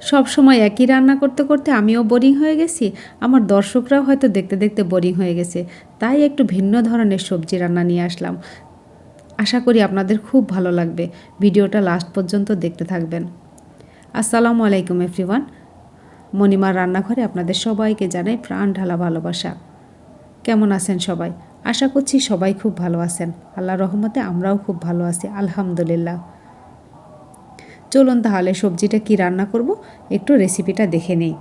সব সময় একই রান্না করতে করতে আমিও বোরিং হয়ে গেছি। আমার দর্শকরাও হয়তো দেখতে দেখতে বোরিং হয়ে গেছে। তাই একটু ভিন্ন ধরনের সবজি রান্না নিয়ে আসলাম। আশা করি আপনাদের খুব ভালো লাগবে। ভিডিওটা লাস্ট পর্যন্ত দেখতে থাকবেন। আসসালামু আলাইকুম এভরিওয়ান মণিমার রান্নাঘরে আপনাদের সবাইকে জানাই প্রাণ ঢালা ভালোবাসা। কেমন আছেন সবাই? আশা করছি সবাই খুব ভালো আছেন। আল্লাহ রহমতে আমরাও খুব ভালো আছি, আলহামদুলিল্লাহ। চলুন তাহলে সবজিটা কি রান্না করব? একটু রেসিপিটা দেখে নেই।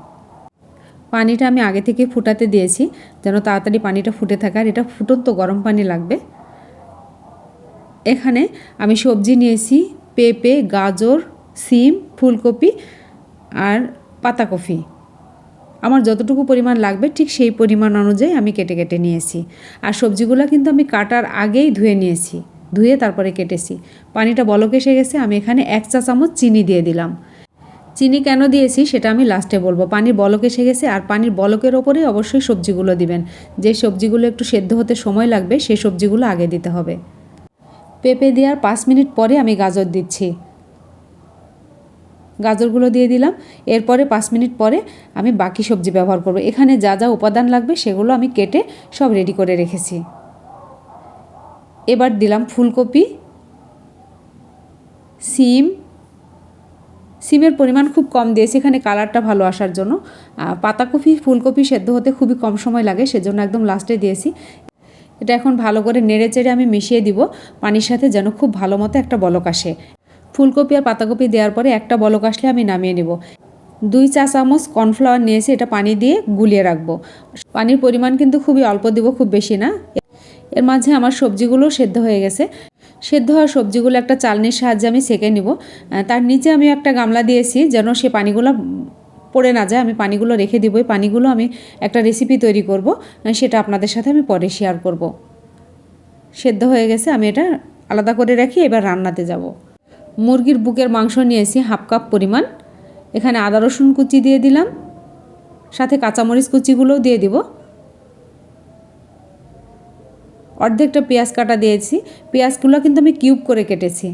পানিটা আমি আগে থেকে ফুটাতে দিয়েছি, যেন তাড়াতাড়ি পানিটা ফুটে থাকে। আর এটা ফুটন্ত গরম পানি লাগবে। এখানে আমি সবজি নিয়েছি, পেঁপে, গাজর, সিম, ফুলকপি আর পাতাকপি। আমার যতটুকু পরিমাণ লাগবে, ঠিক সেই পরিমাণ অনুযায়ী আমি কেটে কেটে নিয়েছি। আর সবজিগুলো কিন্তু আমি কাটার আগেই ধুয়ে নিয়েছি। ধুয়ে তারপরে কেটেছি। পানিটা বলক এসে গেছে, আমি এখানে এক চা চামচ চিনি দিয়ে দিলাম। চিনি কেন দিয়েছি সেটা আমি লাস্টে বলব। পানির বলক এসে গেছে আর পানির বলকের ওপরেই অবশ্যই সবজিগুলো দিবেন। যে সবজিগুলো একটু সেদ্ধ হতে সময় লাগবে সেই সবজিগুলো আগে দিতে হবে। পেঁপে দেওয়ার পাঁচ মিনিট পরে আমি গাজর দিচ্ছি। গাজরগুলো দিয়ে দিলাম। এরপরে পাঁচ মিনিট পরে আমি বাকি সবজি ব্যবহার করব। এখানে যা যা উপাদান লাগবে সেগুলো আমি কেটে সব রেডি করে রেখেছি। এবার দিলাম ফুলকপি, সিম, সিমের পরিমাণ খুব কম দিয়েছি, এখানে কালারটা ভালো আসার জন্য। পাতাকপি, ফুলকপি সেদ্ধ হতে খুবই কম সময় লাগে, সেজন্য একদম লাস্টে দিয়েছি। এটা এখন ভালো করে নেড়ে চেড়ে আমি মিশিয়ে দিব, পানির সাথে যেন খুব ভালো মতো একটা বলক আসে। ফুলকপি আর পাতাকপি দেওয়ার পরে একটা বলক আসলে আমি নামিয়ে নেব। দুই চা চামচ কর্নফ্লাওয়ার নিয়েছি, এটা পানি দিয়ে গুলিয়ে রাখব। পানির পরিমাণ কিন্তু খুবই অল্প দিব, খুব বেশি না। এর মাঝে আমার সবজিগুলো সেদ্ধ হয়ে গেছে। সেদ্ধ হওয়া সবজিগুলো একটা চালনির সাহায্যে আমি সেঁকে নিব। তার নিচে আমি একটা গামলা দিয়েছি যেন সে পানিগুলো পড়ে না যায়। আমি পানিগুলো রেখে দিব। এই পানিগুলো আমি একটা রেসিপি তৈরি করব। সেটা আপনাদের সাথে আমি পরে শেয়ার করব। সেদ্ধ হয়ে গেছে। আমি এটা আলাদা করে রাখি এবার রান্নাতে যাব। মুরগির বুকের মাংস নিয়েছি হাফ কাপ পরিমাণ। এখানে আদা রসুন কুচি দিয়ে দিলাম। সাথে কাঁচামরিচ কুচিগুলোও দিয়ে দিব। অর্ধেকটা পেঁয়াজ কাটা দিয়েছি। পেঁয়াজগুলো কিন্তু আমি কিউব করে কেটেছি।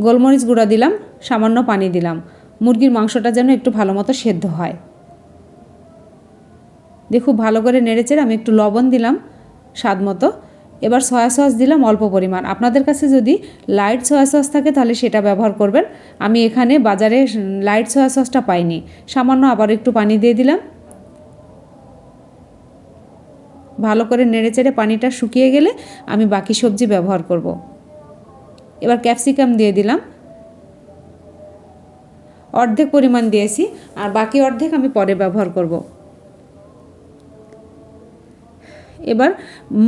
গোলমরিচ গুঁড়া দিলাম, সামান্য পানি দিলাম। মুরগির মাংসটা যেন একটু ভালো মতো সেদ্ধ হয়। দিয়ে খুব ভালো করে নেড়েচেড়ে আমি একটু লবণ দিলাম স্বাদ মতো। এবার সয়া সস দিলাম অল্প পরিমাণ। আপনাদের কাছে যদি লাইট সয়া সস থাকে তাহলে সেটা ব্যবহার করবেন। আমি এখানে বাজারে লাইট সয়া সসটা পাইনি। সামান্য আবার একটু পানি দিয়ে দিলাম। ভালো করে নেড়েচেড়ে পানিটা শুকিয়ে গেলে আমি বাকি সবজি ব্যবহার করব। এবার ক্যাপসিকাম দিয়ে দিলাম অর্ধেক পরিমাণ দিয়েছি, আর বাকি অর্ধেক আমি পরে ব্যবহার করব। এবার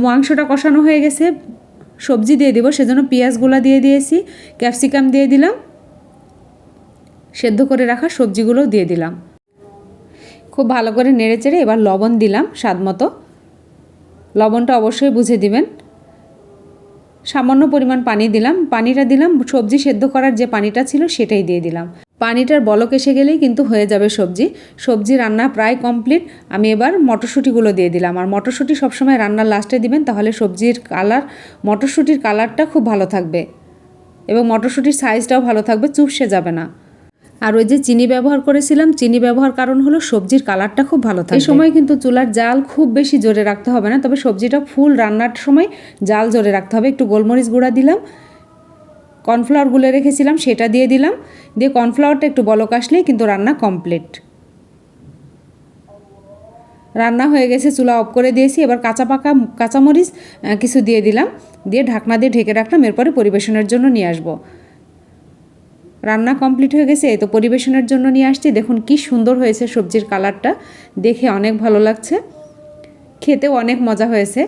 মাংসটা কষানো হয়ে গেছে, সবজি দিয়ে দেবো, সেজন্য পেঁয়াজগুলো দিয়ে দিয়েছি, ক্যাপসিকাম দিয়ে দিলাম, সেদ্ধ করে রাখা সবজিগুলো দিয়ে দিলাম খুব ভালো করে নেড়ে চেড়ে এবার লবণ দিলাম স্বাদ মতো লবণটা অবশ্যই বুঝে দিবেন। সামান্য পরিমাণ পানি দিলাম। পানিটা দিলাম, সবজি সেদ্ধ করার যে পানিটা ছিল সেটাই দিয়ে দিলাম। পানিটার বলক এসে গেলেই কিন্তু হয়ে যাবে সবজি। সবজি রান্না প্রায় কমপ্লিট। আমি এবার মটরশুঁটিগুলো দিয়ে দিলাম। আর মটরশুঁটি সবসময় রান্নার লাস্টে দিবেন, তাহলে সবজির কালার, মটরশুঁটির কালারটা খুব ভালো থাকবে। এবং মটরশুঁটির সাইজটাও ভালো থাকবে, চুপসে যাবে না। আর ওই যে চিনি ব্যবহার করেছিলাম, চিনি ব্যবহার কারণ হলো সবজির কালারটা খুব ভালো থাকে। এই সময় কিন্তু চুলার জাল খুব বেশি জোরে রাখতে হবে না, তবে সবজিটা ফুল রান্নার সময় জাল জোরে রাখতে হবে। একটু গোলমরিচ গুঁড়া দিলাম, কর্নফ্লাওয়ার গুলে রেখেছিলাম, সেটা দিয়ে দিলাম। দিয়ে কর্নফ্লাওয়ারটা একটু বলক আসলেই কিন্তু রান্না কমপ্লিট। রান্না হয়ে গেছে, চুলা অফ করে দিয়েছি। এবার কাঁচা পাকা কাঁচামরিচ কিছু দিয়ে দিলাম। দিয়ে ঢাকনা দিয়ে ঢেকে রাখলাম, এরপরে পরিবেশনের জন্য নিয়ে আসব। রান্না কমপ্লিট হয়ে গেছে তো পরিবেশনের জন্য নিয়ে আসছি। দেখুন কি সুন্দর হয়েছে সবজির কালারটা, দেখে অনেক ভালো লাগছে। খেতেও অনেক মজা হয়েছে।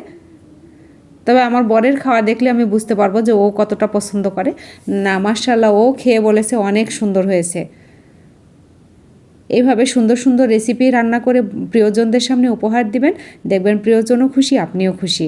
তবে আমার বরের খাওয়া দেখলে আমি বুঝতে পারব যে ও কতটা পছন্দ করে। না মার্শাল্লাহ ও খেয়ে বলেছে অনেক সুন্দর হয়েছে। এইভাবে সুন্দর সুন্দর রেসিপি রান্না করে প্রিয়জনদের সামনে উপহার দিবেন, দেখবেন প্রিয়জনও খুশি, আপনিও খুশি।